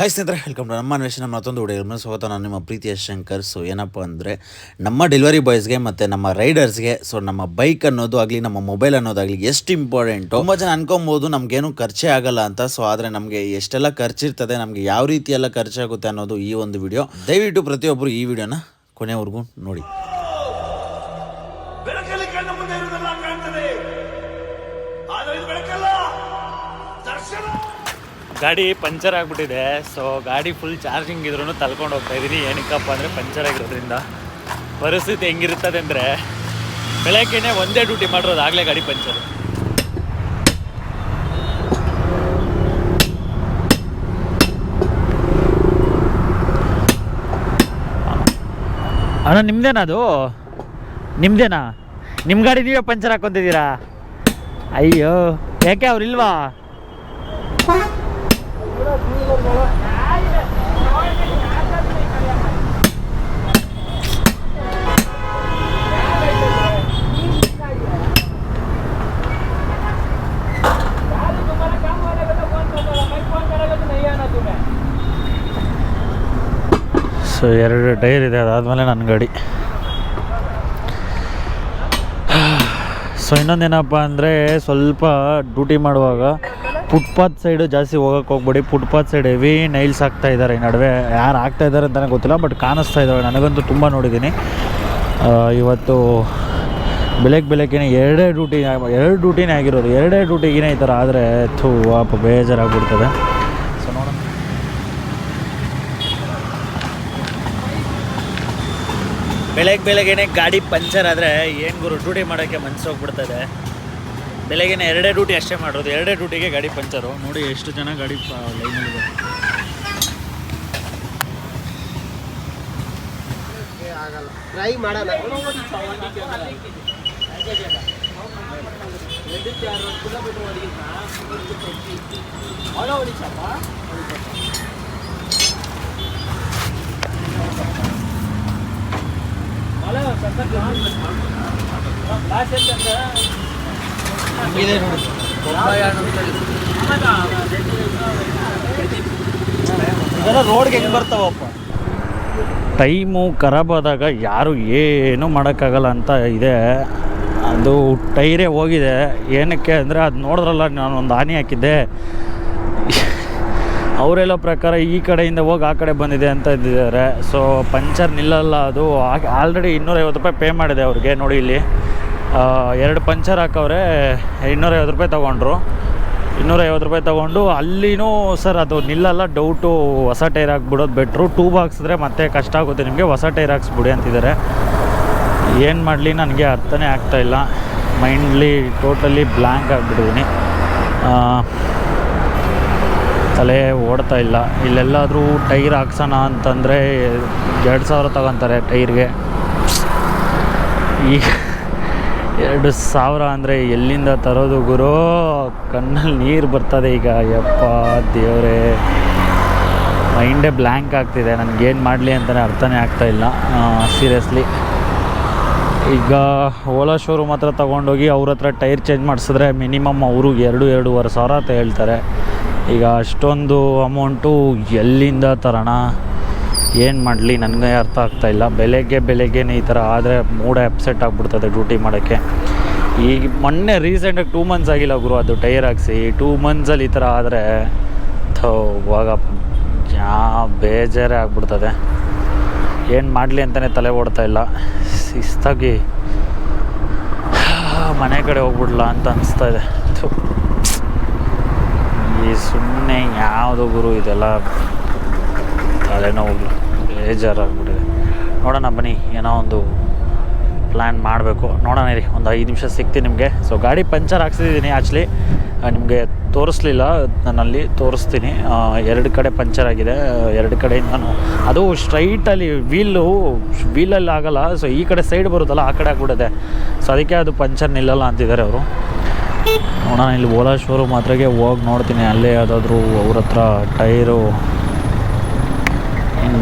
Hi ಸ್ನೇಹಿತರೆ welcome to ನಮ್ಮ ಅನ್ವೇಷಣೆ ಮತ್ತೊಂದು ಹುಡುಗರ ಸ್ವಾಗತ. ನಾನು ನಿಮ್ಮ ಪ್ರೀತಿಯ ಶಂಕರ್. ಸೊ ಏನಪ್ಪ ಅಂದರೆ, ನಮ್ಮ ಡೆಲಿವರಿ ಬಾಯ್ಸ್ಗೆ ಮತ್ತು ನಮ್ಮ ರೈಡರ್ಸ್ಗೆ ಸೊ ನಮ್ಮ ಬೈಕ್ ಅನ್ನೋದು ಆಗಲಿ, ನಮ್ಮ ಮೊಬೈಲ್ ಅನ್ನೋದಾಗಲಿ ಎಷ್ಟು ಇಂಪಾರ್ಟೆಂಟು ತುಂಬ ಜನ ಅನ್ಕೊಬೋದು ನಮಗೇನು ಖರ್ಚೇ ಆಗಲ್ಲ ಅಂತ. ಸೊ ಆದರೆ ನಮಗೆ ಎಷ್ಟೆಲ್ಲ ಖರ್ಚಿರ್ತದೆ, ನಮಗೆ ಯಾವ ರೀತಿ ಎಲ್ಲ ಖರ್ಚಾಗುತ್ತೆ ಅನ್ನೋದು ಈ ಒಂದು ವಿಡಿಯೋ ದಯವಿಟ್ಟು ಪ್ರತಿಯೊಬ್ಬರು ಈ ವಿಡಿಯೋನ ಕೊನೆವರೆಗೂ ನೋಡಿ. ಗಾಡಿ ಪಂಚರ್ ಆಗಿಬಿಟ್ಟಿದೆ. ಸೊ ಗಾಡಿ ಫುಲ್ ಚಾರ್ಜಿಂಗ್ ಇದ್ರೂ ತಳ್ಕೊಂಡು ಹೋಗ್ತಾ ಇದ್ದೀನಿ ಏನಕ್ಕಪ್ಪ ಅಂದರೆ ಪಂಚರ್ ಆಗಿರೋದ್ರಿಂದ. ಪರಿಸ್ಥಿತಿ ಹೆಂಗಿರ್ತದೆ ಅಂದರೆ ಬೆಳಗ್ಗೆನೆ ಒಂದೇ ಡ್ಯೂಟಿ ಮಾಡಿರೋದು ಆಗಲೇ ಗಾಡಿ ಪಂಚರ್. ಅಣ್ಣ, ನಿಮ್ದೇನಾ ಅದು? ನಿಮ್ದೇನಾ? ನಿಮ್ಮ ಗಾಡಿ ನೀವೇ ಪಂಚರ್ ಹಾಕೊಂತಿದ್ದೀರಾ ಅಯ್ಯೋ, ಯಾಕೆ ಅವ್ರು ಇಲ್ವಾ ಸೊ ಎರಡು ಟೈರ್ ಇದೆ ಅದಾದಮೇಲೆ ನನ್ನ ಗಾಡಿ. ಸೊ ಇನ್ನೊಂದೇನಪ್ಪ ಅಂದರೆ ಸ್ವಲ್ಪ ಡ್ಯೂಟಿ ಮಾಡುವಾಗ ಫುಟ್ಪಾತ್ ಸೈಡು ಜಾಸ್ತಿ ಹೋಗಕ್ಕೆ ಹೋಗ್ಬೇಡಿ. ಫುಟ್ಪಾತ್ ಸೈಡ್ ಹೆವಿ ನೈಲ್ಸ್ ಹಾಕ್ತಾ ಇದ್ದಾರೆ ಈ ನಡುವೆ. ಯಾರು ಆಗ್ತಾ ಇದ್ದಾರೆ ಅಂತಲೇ ಗೊತ್ತಿಲ್ಲ, ಬಟ್ ಕಾಣಿಸ್ತಾ ಇದ್ದಾವೆ ನನಗಂತೂ ತುಂಬ ನೋಡಿದ್ದೀನಿ. ಇವತ್ತು ಬೆಳಗ್ಗೆ ಬೆಳಗ್ಗೆನೆ ಎರಡೇ ಡ್ಯೂಟಿ, ಎರಡು ಡ್ಯೂಟಿನೇ ಆಗಿರೋದು. ಎರಡೇ ಡ್ಯೂಟಿಗಿನೇ ಈ ಥರ ಆದರೆ, ಥೂ ವಾಪ ಬೇಜಾರಾಗ್ಬಿಡ್ತದೆ. ಸೊ ನೋಡೋಣ. ಬೆಳಗ್ಗೆ ಬೆಳಗ್ಗೆನೆ ಗಾಡಿ ಪಂಚರ್ ಆದರೆ ಏನು ಗುರು, ಡ್ಯೂಟಿ ಮಾಡೋಕ್ಕೆ ಮನ್ಸು ಹೋಗ್ಬಿಡ್ತದೆ. ಬೆಳಗ್ಗೆನೆ ಎರಡೇ ಡ್ಯೂಟಿ ಅಷ್ಟೇ ಮಾಡೋದು ಎರಡೇ ಡ್ಯೂಟಿಗೆ ಗಾಡಿ ಪಂಚರು. ನೋಡಿ ಎಷ್ಟು ಜನ ಗಾಡಿ ಲೈನಲ್ಲಿದೆ ಟ್ರೈ ಮಾಡೋಣ. ಇದೆಲ್ಲ ರೋಡ್ಗೆ ಹೆಂಗೆ ಬರ್ತಾವಪ್ಪ? ಟೈಮು ಖರಾಬ್ ಆದಾಗ ಯಾರು ಏನೂ ಮಾಡೋಕ್ಕಾಗಲ್ಲ ಅಂತ ಇದೆ. ಅದು ಟೈರೇ ಹೋಗಿದೆ. ಏನಕ್ಕೆ ಅಂದರೆ ಅದು ನೋಡಿದ್ರಲ್ಲ ನಾನು ಒಂದು ಹಾನಿ ಹಾಕಿದ್ದೆ. ಅವರೆಲ್ಲ ಪ್ರಕಾರ ಈ ಕಡೆಯಿಂದ ಹೋಗಿ ಆ ಕಡೆ ಬಂದಿದೆ ಅಂತ ಇದ್ದಿದ್ದಾರೆ ಸೊ ಪಂಚರ್ ನಿಲ್ಲಲ್ಲ ಅದು. ಆಲ್ರೆಡಿ ಇನ್ನೂರೈವತ್ತು ರೂಪಾಯಿ ಪೇ ಮಾಡಿದೆ ಅವ್ರಿಗೆ ನೋಡಿ ಇಲ್ಲಿ. ಎರಡು ಪಂಚರ್ ಹಾಕವ್ರೆ. ಇನ್ನೂರೈವತ್ತು ರೂಪಾಯಿ ತೊಗೊಂಡ್ರು. ಇನ್ನೂರೈವತ್ತು ರೂಪಾಯಿ ತೊಗೊಂಡು ಅಲ್ಲಿನೂ ಸರ್ ಅದು ನಿಲ್ಲಲ್ಲ ಡೌಟು ಹೊಸ ಟೈರ್ ಹಾಕ್ಬಿಡೋದು ಬೆಟ್ರು. ಟೂ ಹಾಕ್ಸಿದ್ರೆ ಮತ್ತೆ ಕಷ್ಟ ಆಗುತ್ತೆ ನಿಮಗೆ. ಹೊಸ ಟೈರ್ ಹಾಕ್ಸ್ಬಿಡಿ ಅಂತಿದ್ದಾರೆ. ಏನು ಮಾಡಲಿ? ನನಗೆ ಅರ್ಥನೇ ಆಗ್ತಾಯಿಲ್ಲ ಮೈಂಡ್ಲಿ ಟೋಟಲಿ ಬ್ಲ್ಯಾಂಕ್ ಆಗಿಬಿಟ್ಟಿದ್ದೀನಿ ತಲೆ ಓಡ್ತಾ ಇಲ್ಲ. ಇಲ್ಲೆಲ್ಲಾದರೂ ಟೈರ್ ಹಾಕ್ಸೋಣ ಅಂತಂದರೆ ಎರಡು ಸಾವಿರ ತಗೊತಾರೆ ಟೈರ್ಗೆ. ಈಗ ಎರಡು ಸಾವಿರ ಅಂದರೆ ಎಲ್ಲಿಂದ ತರೋದು ಗುರು? ಕಣ್ಣಲ್ಲಿ ನೀರು ಬರ್ತದೆ ಈಗ. ಯಪ್ಪ ದೇವರೇ. ಮೈಂಡೇ ಬ್ಲ್ಯಾಂಕ್ ಆಗ್ತಿದೆ. ನನಗೇನು ಮಾಡಲಿ ಅಂತಲೇ ಅರ್ಥನೇ ಆಗ್ತಾ ಇಲ್ಲ. ಸೀರಿಯಸ್ಲಿ ಈಗ ಓಲಾ ಶೋರೂಮ್ ಹತ್ರ ತೊಗೊಂಡೋಗಿ ಅವ್ರ ಹತ್ರ ಟೈರ್ ಚೇಂಜ್ ಮಾಡಿಸಿದ್ರೆ ಮಿನಿಮಮ್ ಅವರು ಎರಡು, ಎರಡೂವರೆ ಸಾವಿರ ಅಂತ ಹೇಳ್ತಾರೆ. ಈಗ ಅಷ್ಟೊಂದು ಅಮೌಂಟು ಎಲ್ಲಿಂದ ತರೋಣ? ಏನು ಮಾಡಲಿ, ನನಗೆ ಅರ್ಥ ಆಗ್ತಾ ಇಲ್ಲ. ಬೆಳಗ್ಗೆ ಬೆಳಗ್ಗೆನೇ ಈ ಥರ ಆದರೆ ಮೂಡ ಅಪ್ಸೆಟ್ ಆಗಿಬಿಡ್ತದೆ ಡ್ಯೂಟಿ ಮಾಡೋಕ್ಕೆ. ಈಗ ಮೊನ್ನೆ ರೀಸೆಂಟಾಗಿ ಟೂ ಮಂತ್ಸ್ ಆಗಿಲ್ಲ ಗುರು ಅದು ಟೈರ್ ಹಾಕ್ಸಿ. ಟೂ ಮಂತ್ಸಲ್ಲಿ ಈ ಥರ ಆದರೆ ಥವಾಗ ಯಾ ಬೇಜಾರೇ ಆಗ್ಬಿಡ್ತದೆ. ಏನು ಮಾಡಲಿ ಅಂತಲೇ ತಲೆ ಓಡ್ತಾ ಇಲ್ಲ. ಶಿಸ್ತಾಗಿ ಮನೆ ಕಡೆ ಹೋಗ್ಬಿಡ್ಲಾ ಅಂತ ಅನಿಸ್ತಾ ಇದೆ. ಈ ಸುಮ್ಮನೆ ಯಾವುದು ಗುರು ಇದೆಲ್ಲ? ತಲೆನೋವು. ಬೇಜಾರಾಗ್ಬಿಟ್ಟಿದೆ. ನೋಡೋಣ ಬನ್ನಿ, ಏನೋ ಒಂದು ಪ್ಲ್ಯಾನ್ ಮಾಡಬೇಕು. ನೋಡೋಣ ರೀ ಒಂದು ಐದು ನಿಮಿಷ ಸಿಗ್ತೀನಿ ನಿಮಗೆ. ಸೊ ಗಾಡಿ ಪಂಚರ್ ಹಾಕ್ಸಿದ್ದೀನಿ ಆ್ಯಕ್ಚುಲಿ ನಿಮಗೆ ತೋರಿಸ್ಲಿಲ್ಲ ನಾನಲ್ಲಿ ತೋರಿಸ್ತೀನಿ. ಎರಡು ಕಡೆ ಪಂಚರ್ ಆಗಿದೆ, ಎರಡು ಕಡೆ ನಾನು ಅದು ಸ್ಟ್ರೈಟಲ್ಲಿ ವೀಲು ವೀಲಲ್ಲಿ ಆಗಲ್ಲ ಸೊ ಈ ಕಡೆ ಸೈಡ್ ಬರುತ್ತಲ್ಲ, ಆ ಕಡೆ ಆಗ್ಬಿಡುತ್ತೆ ಸೊ ಅದಕ್ಕೆ ಅದು ಪಂಚರ್ ನಿಲ್ಲಲ್ಲ ಅಂತಿದ್ದಾರೆ ಅವರು. ನೋಡೋಣ, ಇಲ್ಲಿ ಓಲಾ ಶೋರೂಮ್ ಹತ್ರಗೆ ಹೋಗಿ ನೋಡ್ತೀನಿ. ಅಲ್ಲೇ ಯಾವುದಾದ್ರೂ ಅವ್ರ ಹತ್ರ ಟೈರು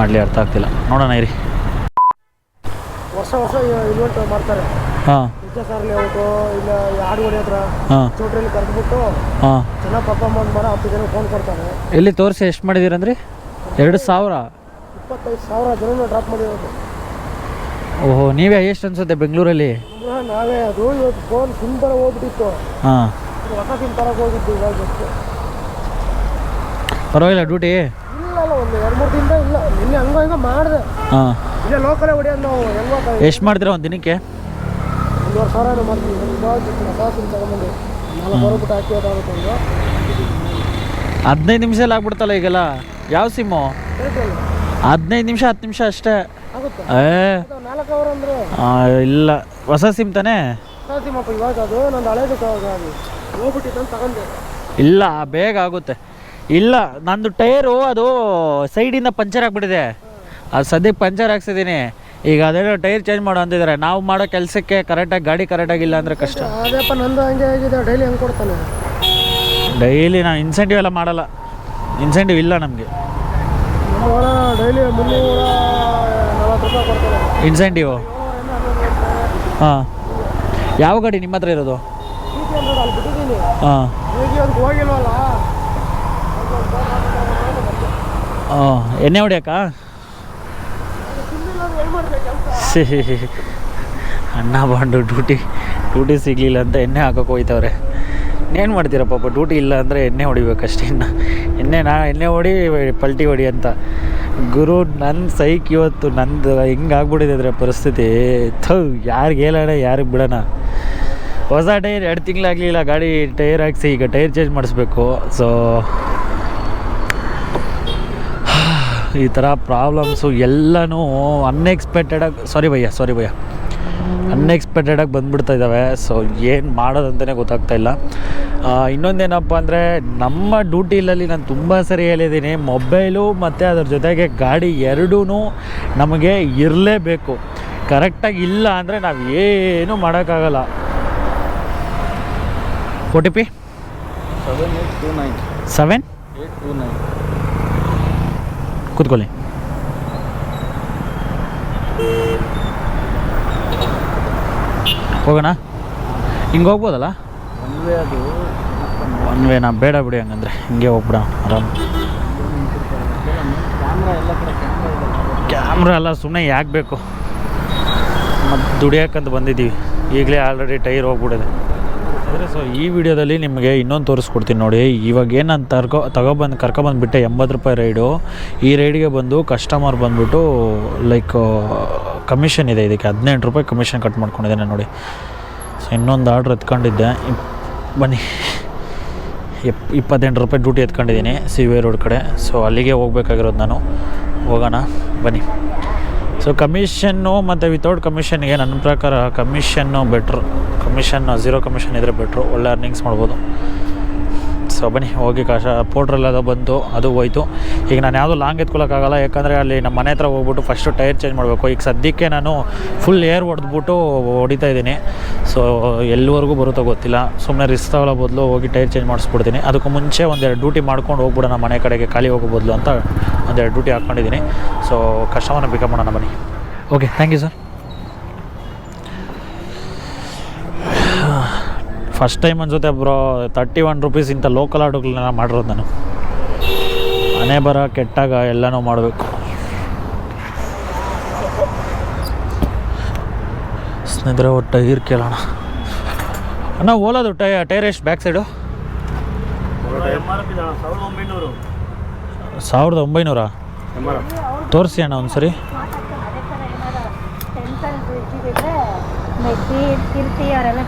ಮಾಡಲಿ ಅರ್ಥ ಆಗ್ತಿಲ್ಲ. ನೋಡೋಣ ಇರಿ. ವರ್ಷ ವರ್ಷ ಇವೆಂಟ್ ಮಾಡ್ತಾರೆ. ಹಾಂ. ಸರ್ ಲೇಔಟು ಇಲ್ಲ ಆಡುಗೋಡಿ ಹತ್ರ ಹಾಂ. ಚೌಟ್ರಿಯಲ್ಲಿ ಕರೆದ್ಬಿಟ್ಟು ಹಾಂ. ಚೆನ್ನಾಗಿ ಪರ್ಫಾರ್ಮೆನ್ಸ್ ಬರೋ ಹತ್ತು ಜನ ಫೋನ್ ಕೊಡ್ತಾರೆ. ಎಲ್ಲಿ ತೋರಿಸಿ ಎಷ್ಟು ಮಾಡಿದ್ದೀರಂದ್ರಿ ಎರಡು ಸಾವಿರ? ಇಪ್ಪತ್ತೈದು ಸಾವಿರ ಜನ ಡ್ರಾಪ್ ಮಾಡಿರೋದು. ಓಹೋ ನೀವೇ ಎಷ್ಟು ಅನ್ಸುತ್ತೆ ಬೆಂಗಳೂರಲ್ಲಿ. ನಾವೇ ಅದು ಇವತ್ತು ಫೋನ್ ಥರ ಹೋಗ್ಬಿಟ್ಟಿತ್ತು. ಹಾಂ. ಹೊಸ ಸಿಮ್ ತರಕ್ಕೆ ಹೋಗಿದ್ದು ಇವಾಗ. ಪರವಾಗಿಲ್ಲ ಡ್ಯೂಟಿ ಇಲ್ಲ ಒಂದು ಎರಡು ಮೂರು ದಿನದ ಇಲ್ಲ. ನಿನ್ನೆ ಹಂಗ ಹಿಂಗ ಮಾಡಿದೆ. ಹಾಂ. ಇಲ್ಲೇ ಲೋಕಲೇ ಹೊಡಿಯೋದು ನಾವು ಹೆಂಗ ಎಷ್ಟು ಮಾಡ್ತೀರಾ ಒಂದು ದಿನಕ್ಕೆ? ಒಂದೂವರೆ ಸಾವಿರ ಮಾಡ್ತೀವಿ. ಸಿಮ್ ತಗೊಂಬಂದು ಹಾಕಿ ಅದಾಗುತ್ತೆ ಒಂದು. ಹದಿನೈದು ನಿಮಿಷ ಆಗ್ಬಿಡ್ತಲ್ಲ ಈಗೆಲ್ಲ? ಯಾವ ಸಿಮ್ಮು? ಹದಿನೈದು ನಿಮಿಷ ಹತ್ತು ನಿಮಿಷ ಅಷ್ಟೇ? ಆಗುತ್ತೆ. ಏ. ನಾಲ್ಕು ಸಾವಿರ ಅಂದ್ರೆ. ಆ, ಇಲ್ಲ. ಹೊಸ ಸಿಮ್ ತಾನೇ? ಹೊಸ ಸಿಮ್ಮಪ್ಪ ಇವಾಗ ಅದು. ನಂದು ಹಳೇದು ಅದು. ಹೋಗ್ಬಿಟ್ಟಿತ್ತು ಅಂತ ತಗೊಂಡೆ. ಇಲ್ಲ ಬೇಗ ಆಗುತ್ತೆ. ಇಲ್ಲ ನಂದು ಟೈರು ಅದು ಸೈಡಿಂದ ಪಂಚರ್ ಆಗಿಬಿಟ್ಟಿದೆ. ಅದು ಸದ್ಯಕ್ಕೆ ಪಂಚರ್ ಹಾಕ್ಸಿದ್ದೀನಿ. ಈಗ ಅದೇನೋ ಟೈರ್ ಚೇಂಜ್ ಮಾಡೋ ಅಂತಿದ್ದಾರೆ. ನಾವು ಮಾಡೋ ಕೆಲಸಕ್ಕೆ ಕರೆಕ್ಟಾಗಿ ಗಾಡಿ ಕರೆಕ್ಟಾಗಿ ಇಲ್ಲ ಅಂದರೆ ಕಷ್ಟ. ಅದೇಪ್ಪ ನಂದು ಹಂಗೆ ಆಗಿದೆ ಡೈಲಿ ಹೆಂಗೆ ಕೊಡ್ತಾನೆ? ಡೈಲಿ ನಾನು ಇನ್ಸೆಂಟಿವ್ ಎಲ್ಲ ಮಾಡಲ್ಲ. ಇನ್ಸೆಂಟಿವ್ ಇಲ್ಲ ನಮಗೆ. ಡೈಲಿ ಮುನ್ನೂರ ನಲ್ವತ್ತು ರೂಪಾಯಿ ಕೊಡ್ತಾರೆ. ಇನ್ಸೆಂಟಿವ್ ಹಾಂ. ಯಾವ ಗಾಡಿ ನಿಮ್ಮ ಹತ್ರ ಇರೋದು? ಹಾಂ. ಹೋಗಿಲ್ವಲ್ಲ ಹಾಂ ಎಣ್ಣೆ ಹೊಡಿಯಕ್ಕ ಅಣ್ಣ ಬಾಂಡು ಡ್ಯೂಟಿ ಡ್ಯೂಟಿ ಸಿಗಲಿಲ್ಲ ಅಂತ ಎಣ್ಣೆ ಹಾಕೋಕೆ ಹೋಯ್ತವ್ರೆ. ಇನ್ನೇನು ಮಾಡ್ತೀರ ಪಾಪ, ಡ್ಯೂಟಿ ಇಲ್ಲ ಅಂದರೆ ಎಣ್ಣೆ ಹೊಡಿಬೇಕಷ್ಟೇ ಇನ್ನು. ಎಣ್ಣೆ ನಾ, ಎಣ್ಣೆ ಹೊಡಿ, ಪಲ್ಟಿ ಹೊಡಿ ಅಂತ. ಗುರು ನನ್ನ ಸೈಕ್ ಇವತ್ತು ನಂದು ಹಿಂಗೆ ಆಗ್ಬಿಟ್ಟಿದೆ ಅಂದರೆ ಪರಿಸ್ಥಿತಿ. ಥೌ ಯಾರಿಗೆ ಹೇಳೋಣ ಯಾರಿಗೆ ಬಿಡೋಣ ಹೊಸ ಟೈರ್ ಎರಡು ತಿಂಗಳಾಗಲಿಲ್ಲ ಗಾಡಿ ಟೈರ್ ಹಾಕ್ಸಿ ಈಗ ಟೈರ್ ಚೇಂಜ್ ಮಾಡಿಸ್ಬೇಕು. ಸೊ ಈ ಥರ ಪ್ರಾಬ್ಲಮ್ಸು ಎಲ್ಲನೂ ಅನ್ಎಕ್ಸ್ಪೆಕ್ಟೆಡಾಗಿ ಸಾರಿ ಭಯ್ಯ ಸಾರಿ ಭಯ್ಯ. ಅನ್ಎಕ್ಸ್ಪೆಕ್ಟೆಡಾಗಿ ಬಂದುಬಿಡ್ತಾ ಇದ್ದಾವೆ ಸೊ ಏನು ಮಾಡೋದಂತಲೇ ಗೊತ್ತಾಗ್ತಾ ಇಲ್ಲ. ಇನ್ನೊಂದೇನಪ್ಪ ಅಂದರೆ ನಮ್ಮ ಡ್ಯೂಟಿಲಲ್ಲಿ ನಾನು ತುಂಬ ಸರಿ ಹೇಳಿದ್ದೀನಿ. ಮೊಬೈಲು ಮತ್ತು ಅದ್ರ ಜೊತೆಗೆ ಗಾಡಿ ಎರಡೂ ನಮಗೆ ಇರಲೇಬೇಕು. ಕರೆಕ್ಟಾಗಿ ಇಲ್ಲ ಅಂದರೆ ನಾವು ಏನೂ ಮಾಡೋಕ್ಕಾಗಲ್ಲ. O T P seven eight two nine seven eight two nine ಕೂತ್ಕೊಳ್ಳಿ. ಹೋಗೋಣ? ಹಿಂಗೆ ಹೋಗ್ಬೋದಲ್ಲ? ಒನ್ ವೇ ನಾ ಬೇಡ ಬಿಡಿ ಹಂಗಂದ್ರೆ. ಹಿಂಗೆ ಹೋಗ್ಬಿಡೋಣ ಆರಾಮ್. ಕ್ಯಾಮ್ರಾ ಎಲ್ಲ ಸುಮ್ಮನೆ ಯಾಕೆ ಬೇಕು? ಮತ್ತು ದುಡಿಯೋಕ್ಕಂತ ಬಂದಿದ್ದೀವಿ. ಈಗಲೇ ಆಲ್ರೆಡಿ ಟೈರ್ ಹೋಗ್ಬಿಡಿದೆ ಅಂದರೆ ಸೊ ಈ ವಿಡಿಯೋದಲ್ಲಿ ನಿಮಗೆ ಇನ್ನೊಂದು ತೋರಿಸ್ಕೊಡ್ತೀನಿ ನೋಡಿ. ಇವಾಗ ಏನಂತ ತರ್ಕೊ, ತಗೊಬಂದು, ಕರ್ಕೊಬಂದುಬಿಟ್ಟೆ ಎಂಬತ್ತು ರೂಪಾಯಿ ರೈಡು. ಈ ರೈಡಿಗೆ ಬಂದು ಕಸ್ಟಮರ್ ಬಂದುಬಿಟ್ಟು ಲೈಕ್ ಕಮಿಷನ್ ಇದೆ ಇದಕ್ಕೆ. ಹದಿನೆಂಟು ರೂಪಾಯಿ ಕಮಿಷನ್ ಕಟ್ ಮಾಡ್ಕೊಂಡಿದ್ದೇನೆ ನೋಡಿ. ಸೊ ಇನ್ನೊಂದು ಆರ್ಡ್ರ್ ಎತ್ಕೊಂಡಿದ್ದೆ. ಬನ್ನಿ. ಎಪ್ ಇಪ್ಪತ್ತೆಂಟು ರೂಪಾಯಿ ಡ್ಯೂಟಿ ಎತ್ಕೊಂಡಿದ್ದೀನಿ ಸಿ ವಿ ರೋಡ್ ಕಡೆ. ಸೊ ಅಲ್ಲಿಗೆ ಹೋಗ್ಬೇಕಾಗಿರೋದು ನಾನು. ಹೋಗೋಣ, ಬನ್ನಿ. ಸೊ ಕಮಿಷನ್ನು ಮತ್ತು ವಿತೌಟ್ ಕಮಿಷನ್ಗೆ ನನ್ನ ಪ್ರಕಾರ commission better commission zero commission ಇದ್ದರೆ ಬೆಟ್ರು ಒಳ್ಳೆ ಅರ್ನಿಂಗ್ಸ್ ಮಾಡ್ಬೋದು. ಸೊ ಬನ್ನಿ, ಹೋಗಿ ಕಾಶ. ಪೋಟ್ರಲ್ಲೆಲ್ಲ ಬಂತು, ಅದು ಹೋಯ್ತು. ಈಗ ನಾನು ಯಾವುದೂ ಲಾಂಗ್ ಎತ್ಕೊಳ್ಳೋಕ್ಕಾಗಲ್ಲ ಯಾಕಂದರೆ ಅಲ್ಲಿ ನಮ್ಮ ಮನೆ ಹತ್ರ ಹೋಗ್ಬಿಟ್ಟು ಫಸ್ಟು ಟೈರ್ ಚೇಂಜ್ ಮಾಡಬೇಕು. ಈಗ ಸದ್ಯಕ್ಕೆ ನಾನು ಫುಲ್ ಏರ್ ಹೊಡೆದ್ಬಿಟ್ಟು ಹೊಡಿತಾ ಇದ್ದೀನಿ. ಸೊ ಎಲ್ಲಿವರೆಗೂ ಬರುತ್ತೋ ಗೊತ್ತಿಲ್ಲ. ಸುಮ್ಮನೆ ರಿಸ್ಕ್ ತಗೊಳ್ಳೋ ಬದಲು ಹೋಗಿ ಟೈರ್ ಚೇಂಜ್ ಮಾಡಿಸ್ಬಿಡ್ತೀನಿ. ಅದಕ್ಕೂ ಮುಂಚೆ ಒಂದೆರಡು ಡ್ಯೂಟಿ ಮಾಡ್ಕೊಂಡು ಹೋಗ್ಬಿಡೋಣ, ಮನೆ ಕಡೆಗೆ ಖಾಲಿ ಹೋಗೋ ಬದಲು ಅಂತ ಒಂದೆರಡು ಡ್ಯೂಟಿ ಹಾಕ್ಕೊಂಡಿದ್ದೀನಿ. ಸೊ ಕಸ್ಟಮರ್ನ ಪಿಕಪ್ ಮಾಡೋಣ ಬನ್ನಿ. Okay thank you sir first time ಅನ್ಸುತ್ತೆ ಬ್ರೋ ತರ್ಟಿ ಒನ್ ರುಪೀಸ್ ಇಂಥ ಲೋಕಲ್ ಆಟೋಗಳನ್ನ ಮಾಡಿರೋದು ನಾನು. ಮನೆ ಬರ ಕೆಟ್ಟಾಗ ಎಲ್ಲನೂ ಮಾಡಬೇಕು. ಸ್ನೇಹಿತರೆ, ಒಟ್ಟು ಟೈರ್ ಕೇಳೋಣ. ಅಣ್ಣ, ಓಲೋದು ಟೈ, ಟೈರ್ ಎಷ್ಟು ಬ್ಯಾಕ್ ಸೈಡು ಸಾವಿರದ ಒಂಬೈನೂರ? ತೋರಿಸಿ ಅಣ್ಣ ಒಂದು ಸರಿ ಬಿಟ್ಟಿರೋದು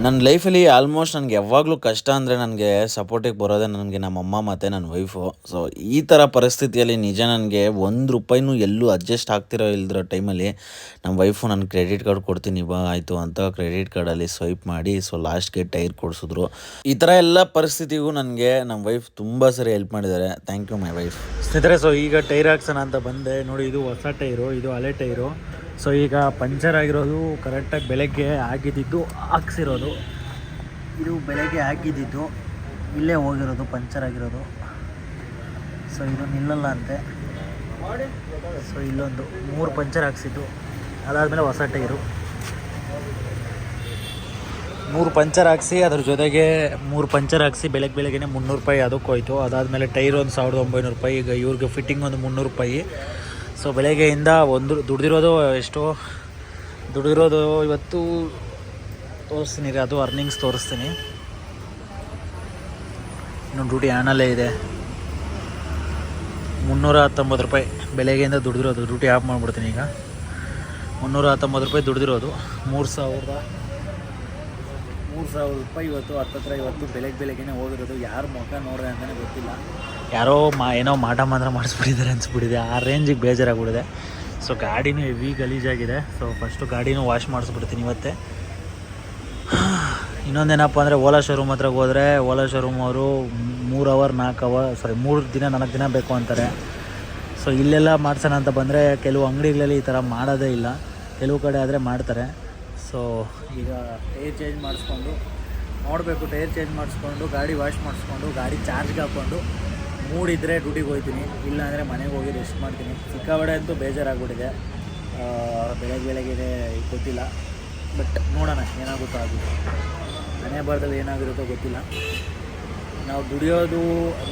ನನ್ನ ಲೈಫಲ್ಲಿ ಆಲ್ಮೋಸ್ಟ್ ನನಗೆ ಯಾವಾಗಲೂ ಕಷ್ಟ ಅಂದರೆ ನನಗೆ ಸಪೋರ್ಟಿಗೆ ಬರೋದೇ ನನಗೆ ನಮ್ಮಮ್ಮ ಮತ್ತು ನನ್ನ ವೈಫು ಸೊ ಈ ಥರ ಪರಿಸ್ಥಿತಿಯಲ್ಲಿ ನಿಜ ನನಗೆ ಒಂದು ರೂಪಾಯಿನೂ ಎಲ್ಲೂ ಅಡ್ಜಸ್ಟ್ ಆಗ್ತಿರೋ ಇಲ್ದಿರೋ ಟೈಮಲ್ಲಿ ನಮ್ಮ ವೈಫು ನನ್ನ ಕ್ರೆಡಿಟ್ ಕಾರ್ಡ್ ಕೊಡ್ತೀನಿ ಬಾ, ಆಯಿತು ಅಂತ ಕ್ರೆಡಿಟ್ ಕಾರ್ಡಲ್ಲಿ ಸ್ವೈಪ್ ಮಾಡಿ ಸೊ ಲಾಸ್ಟ್ಗೆ ಟೈರ್ ಕೊಡಿಸಿದ್ರು. ಈ ಥರ ಎಲ್ಲ ಪರಿಸ್ಥಿತಿಗೂ ನನಗೆ ನಮ್ಮ ವೈಫ್ ತುಂಬ ಸರಿ ಹೆಲ್ಪ್ ಮಾಡಿದ್ದಾರೆ. ಥ್ಯಾಂಕ್ ಯು ಮೈ ವೈಫ್ ಸ್ನೇಹಿತರೆ ಸೊ ಈಗ ಟೈರ್ ಹಾಕ್ಸೋಣ ಅಂತ ಬಂದೆ. ನೋಡಿ, ಇದು ಹೊಸ ಟೈರು ಇದು ಹಳೆ ಟೈರು ಸೊ ಈಗ ಪಂಚರ್ ಆಗಿರೋದು ಕರೆಕ್ಟಾಗಿ ಬೆಳಗ್ಗೆ ಆಗಿದ್ದಿದ್ದು ಹಾಕ್ಸಿರೋದು. ಇದು ಬೆಳಗ್ಗೆ ಆಗಿದ್ದಿದ್ದು ಇಲ್ಲೇ ಹೋಗಿರೋದು, ಪಂಚರ್ ಆಗಿರೋದು. ಸೊ ಇದು ನಿಲ್ಲಲ್ಲ ಅಂತೆ. ಸೊ ಇಲ್ಲೊಂದು ಮೂರು ಪಂಚರ್ ಹಾಕ್ಸಿದ್ದು. ಅದಾದಮೇಲೆ ಹೊಸ ಟೈರು. ಮೂರು ಪಂಚರ್ ಹಾಕ್ಸಿ, ಅದ್ರ ಜೊತೆಗೆ ಮೂರು ಪಂಚರ್ ಹಾಕ್ಸಿ ಬೆಳಗ್ಗೆ ಬೆಳಗ್ಗೆನೆ ಮುನ್ನೂರು ರೂಪಾಯಿ ಅದಕ್ಕೆ ಹೋಯ್ತು ಅದಾದಮೇಲೆ ಟೈರ್ ಒಂದು ಸಾವಿರದ ಒಂಬೈನೂರು ರೂಪಾಯಿ. ಈಗ ಇವ್ರಿಗೆ ಫಿಟ್ಟಿಂಗ್ ಒಂದು ಮುನ್ನೂರು ರೂಪಾಯಿ. ಸೊ ಬೆಳಗ್ಗೆಯಿಂದ ಒಂದು ದುಡ್ದಿರೋದು ಎಷ್ಟು, ದುಡ್ದಿರೋದು ಇವತ್ತು ತೋರಿಸ್ತೀನಿ ರೀ, ಅದು ಅರ್ನಿಂಗ್ಸ್ ತೋರಿಸ್ತೀನಿ. ಇನ್ನು ಡ್ಯೂಟಿ ಆನಲ್ಲೇ ಇದೆ. ಮುನ್ನೂರ ಹತ್ತೊಂಬತ್ತು ರೂಪಾಯಿ ಬೆಳಗ್ಗೆಯಿಂದ ದುಡ್ದಿರೋದು, ಡ್ಯೂಟಿ ಆಫ್ ಮಾಡಿಬಿಡ್ತೀನಿ ಈಗ. ಮುನ್ನೂರ ಹತ್ತೊಂಬತ್ತು ರೂಪಾಯಿ ದುಡ್ದಿರೋದು, ಮೂರು ಸಾವಿರದ ಮೂರು ಸಾವಿರ ರೂಪಾಯಿ ಇವತ್ತು ಹತ್ತತ್ರ ಇವತ್ತು ಬೆಳಗ್ಗೆ ಬೆಳಗ್ಗೆನೇ ಹೋಗಿರೋದು. ಯಾರು ಮುಖ ನೋಡ್ರೆ ಅಂತಲೇ ಗೊತ್ತಿಲ್ಲ. ಯಾರೋ ಮಾ ಏನೋ ಮಾಟ ಮಾತ್ರ ಮಾಡಿಸ್ಬಿಟ್ಟಿದ್ದಾರೆ ಅನಿಸ್ಬಿಟ್ಟಿದೆ. ಆ ರೇಂಜಿಗೆ ಬೇಜಾರಾಗ್ಬಿಡಿದೆ ಸೊ ಗಾಡಿನೂ ಹೆವಿ ಗಲೀಜಾಗಿದೆ. ಸೊ ಫಸ್ಟು ಗಾಡಿನೂ ವಾಶ್ ಮಾಡಿಸ್ಬಿಡ್ತೀನಿ ಇವತ್ತೇ. ಇನ್ನೊಂದೇನಪ್ಪ ಅಂದರೆ ಓಲಾ ಶೋರೂಮ್ ಹತ್ರ ಹೋದರೆ ಓಲಾ ಶೋರೂಮ್ ಅವರು ಮೂರು ಅವರ್ ನಾಲ್ಕು ಅವರ್ ಸಾರಿ ಮೂರು ದಿನ, ನಾಲ್ಕು ದಿನ ಬೇಕು ಅಂತಾರೆ. ಸೊ ಇಲ್ಲೆಲ್ಲ ಮಾಡ್ಸೋಣ ಅಂತ ಬಂದರೆ, ಕೆಲವು ಅಂಗಡಿಗಳಲ್ಲಿ ಈ ಥರ ಮಾಡೋದೇ ಇಲ್ಲ. ಕೆಲವು ಕಡೆ ಆದರೆ ಮಾಡ್ತಾರೆ. ಸೊ, ಈಗ ಟೈರ್ ಚೇಂಜ್ ಮಾಡಿಸ್ಕೊಂಡು, ನೋಡಬೇಕು ಟೈರ್ ಚೇಂಜ್ ಮಾಡಿಸ್ಕೊಂಡು, ಗಾಡಿ ವಾಶ್ ಮಾಡಿಸ್ಕೊಂಡು, ಗಾಡಿ ಚಾರ್ಜ್ಗೆ ಹಾಕ್ಕೊಂಡು, ಮೂಡಿದ್ರೆ ಡ್ಯೂಟಿಗೆ ಹೋಗ್ತೀನಿ. ಇಲ್ಲಾಂದರೆ ಮನೆಗೆ ಹೋಗಿ ರೆಸ್ಟ್ ಮಾಡ್ತೀನಿ. ಸಿಕ್ಕಾಬಡೆ ಅಂತೂ ಬೇಜಾರಾಗ್ಬಿಟ್ಟಿದೆ. ಬೆಳಗ್ಗೆ ಬೆಳಗ್ಗೆ ಗೊತ್ತಿಲ್ಲ. ಬಟ್ ನೋಡೋಣ, ಏನಾಗುತ್ತೋ ಅದು ಮನೆ ಬರದಲ್ಲಿ ಏನಾಗಿರುತ್ತೋ ಗೊತ್ತಿಲ್ಲ. ನಾವು ದುಡಿಯೋದು,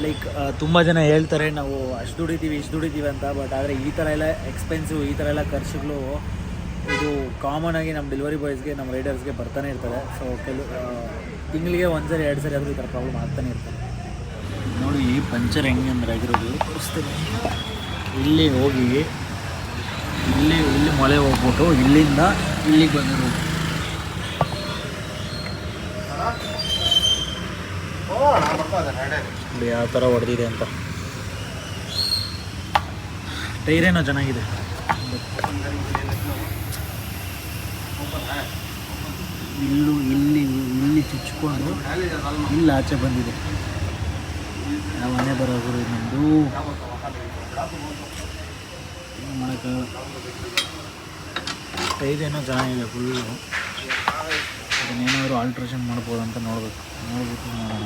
ಲೈಕ್ ತುಂಬ ಜನ ಹೇಳ್ತಾರೆ, ನಾವು ಅಷ್ಟು ದುಡಿತೀವಿ, ಇಷ್ಟು ದುಡಿತೀವಿ ಅಂತ. ಬಟ್ ಆದರೆ ಈ ಥರ ಎಲ್ಲ ಎಕ್ಸ್ಪೆನ್ಸಿವ್ ಈ ಥರ ಎಲ್ಲ ಖರ್ಚುಗಳು ಇದು ಕಾಮನ್ ಆಗಿ ನಮ್ಮ ಡೆಲಿವರಿ ಬಾಯ್ಸ್ಗೆ ನಮ್ಮ ರೈಡರ್ಸ್ಗೆ ಬರ್ತಾನೆ ಇರ್ತಾರೆ ಸೊ ಕೆಲವು ತಿಂಗಳಿಗೆ ಒಂದು ಸರಿ ಎರಡು ಸರಿ ಆದರೂ ಈ ಥರ ಪ್ರಾಬ್ಲಮ್ ಆಗ್ತಾನೆ ಇರ್ತಾರೆ ನೋಡಿ ಈ ಪಂಚರ್ ಹೆಂಗೆ ಅಂದರೆ ಆಗಿರೋದು? ಇಲ್ಲಿ ಹೋಗಿ ಇಲ್ಲಿ ಇಲ್ಲಿ ಮೊಳೆ ಹೋಗ್ಬಿಟ್ಟು ಇಲ್ಲಿಂದ ಇಲ್ಲಿಗೆ ಬಂದಿರೋದು. ಯಾವ ಥರ ಹೊಡೆದಿದೆ ಅಂತ. ಟೈರೇನೋ ಚೆನ್ನಾಗಿದೆ. ಇಲ್ಲು ಇಲ್ಲಿ ಇಲ್ಲಿ ಚುಚ್ಕೊಂಡು ಇಲ್ಲಿ ಆಚೆ ಬಂದಿದೆ. ನಾವು ಮನೆ ಬರೋದು ನಮ್ಮದು ಮಾಡೋಕ್ಕಾಗಲ್ಲ ಏನೋ ಚೆನ್ನಾಗಿದೆ ಫುಲ್ಲು ಅದನ್ನೇನಾದರೂ ಆಲ್ಟ್ರೇಷನ್ ಮಾಡ್ಬೋದು ಅಂತ ನೋಡಬೇಕು. ನೋಡ್ಬಿಟ್ಟು ನೋಡೋಣ.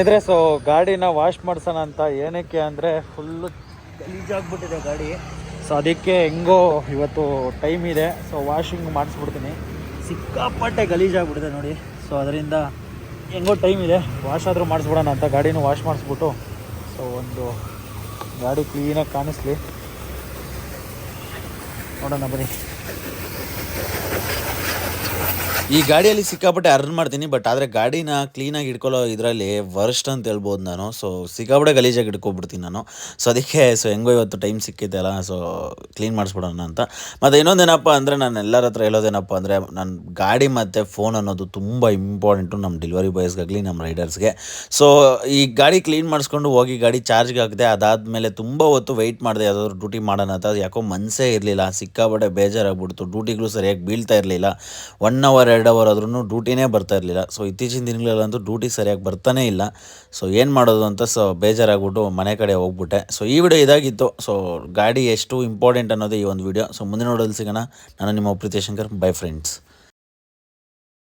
ಇದ್ರೆ ಸೊ ಗಾಡಿನ ವಾಶ್ ಮಾಡ್ಸೋಣ ಅಂತ ಏನಕ್ಕೆ ಅಂದರೆ ಫುಲ್ಲು ಗಲೀಜಾಗ್ಬಿಟ್ಟಿದೆ ಗಾಡಿ. ಸೊ ಅದಕ್ಕೆ ಹೆಂಗೋ ಇವತ್ತು ಟೈಮ್ ಇದೆ. ಸೊ ವಾಷಿಂಗ್ ಮಾಡಿಸ್ಬಿಡ್ತೀನಿ. ಸಿಕ್ಕಾಪಟ್ಟೆ ಗಲೀಜಾಗ್ಬಿಟ್ಟಿದೆ ನೋಡಿ. ಸೊ ಅದರಿಂದ ಹೆಂಗೋ ಟೈಮ್ ಇದೆ. ವಾಶ್ ಆದರೂ ಮಾಡಿಸ್ಬಿಡೋಣ ಅಂತ ಗಾಡಿನೂ ವಾಶ್ ಮಾಡಿಸ್ಬಿಟ್ಟು. ಸೊ ಒಂದು ಗಾಡಿ ಕ್ಲೀನಾಗಿ ಕಾಣಿಸ್ಲಿ. ನೋಡೋಣ ಬನ್ನಿ. ಈ ಗಾಡಿಯಲ್ಲಿ ಸಿಕ್ಕಾಪಟ್ಟೆ ಅರ್ನ್ ಮಾಡ್ತೀನಿ ಬಟ್ ಆದರೆ ಗಾಡಿನ ಕ್ಲೀನಾಗಿ ಇಟ್ಕೊಳ್ಳೋ ಇದರಲ್ಲಿ ವರ್ಸ್ಟ್ ಅಂತ ಹೇಳ್ಬೋದು ನಾನು. ಸೊ ಸಿಕ್ಕಾಪಟ್ಟೆ ಗಲೀಜಾಗಿ ಇಟ್ಕೊಬಿಡ್ತೀನಿ ನಾನು. ಸೊ ಅದಕ್ಕೆ ಸೊ ಹೆಂಗೋ ಇವತ್ತು ಟೈಮ್ ಸಿಕ್ಕಿದ್ದೆಲ್ಲ ಸೊ ಕ್ಲೀನ್ ಮಾಡಿಸ್ಬಿಡೋಣ ಅಂತ. ಮತ್ತು ಇನ್ನೊಂದೇನಪ್ಪ ಅಂದರೆ ನಾನು ಎಲ್ಲರ ಹತ್ರ ಹೇಳೋದೇನಪ್ಪ ಅಂದರೆ ನನ್ನ ಗಾಡಿ ಮತ್ತು ಫೋನ್ ಅನ್ನೋದು ತುಂಬ ಇಂಪಾರ್ಟೆಂಟು ನಮ್ಮ ಡೆಲಿವರಿ ಬಾಯ್ಸ್ಗಾಗಲಿ ನಮ್ಮ ರೈಡರ್ಸ್ಗೆ ಸೊ ಈ ಗಾಡಿ ಕ್ಲೀನ್ ಮಾಡಿಸ್ಕೊಂಡು ಹೋಗಿ ಗಾಡಿ ಚಾರ್ಜ್ಗೆ ಹಾಕಿದೆ, ಅದಾದಮೇಲೆ ತುಂಬ ಹೊತ್ತು ವೆಯ್ಟ್ ಮಾಡಿದೆ, ಯಾವುದಾದ್ರು ಡ್ಯೂಟಿ ಮಾಡೋಣ ಅಂತ. ಯಾಕೋ ಮನಸ್ಸೇ ಇರಲಿಲ್ಲ, ಸಿಕ್ಕಾಪಟ್ಟೆ ಬೇಜಾರಾಗ್ಬಿಡ್ತು. ಡ್ಯೂಟಿಗಳು ಸರಿಯಾಗಿ ಬೀಳ್ತಾ ಇರಲಿಲ್ಲ. ಒನ್ ಅವರ್ ಎರಡು ಅವರ್ ಆದ್ರೂ ಡ್ಯೂಟಿನೇ ಬರ್ತಾ ಇರಲಿಲ್ಲ. ಸೊ ಇತ್ತೀಚಿನ ದಿನಗಳಲ್ಲಂತೂ ಡ್ಯೂಟಿ ಸರಿಯಾಗಿ ಬರ್ತಾನೇ ಇಲ್ಲ. ಸೊ ಏನು ಮಾಡೋದು ಅಂತ ಸೊ ಬೇಜಾರಾಗ್ಬಿಟ್ಟು ಮನೆ ಕಡೆ ಹೋಗ್ಬಿಟ್ಟೆ. ಸೊ ಈ ವಿಡಿಯೋ ಇದಾಗಿತ್ತು. ಸೊ ಗಾಡಿ ಎಷ್ಟು ಇಂಪಾರ್ಟೆಂಟ್ ಅನ್ನೋದು ಈ ಒಂದು ವಿಡಿಯೋ ಸೊ ಮುಂದಿನ ನೋಡೋದು ಸಿಗೋಣ. ನಾನು ನಿಮ್ಮ ಪ್ರೀತಿ ಶಂಕರ್ ಬೈ ಫ್ರೆಂಡ್ಸ್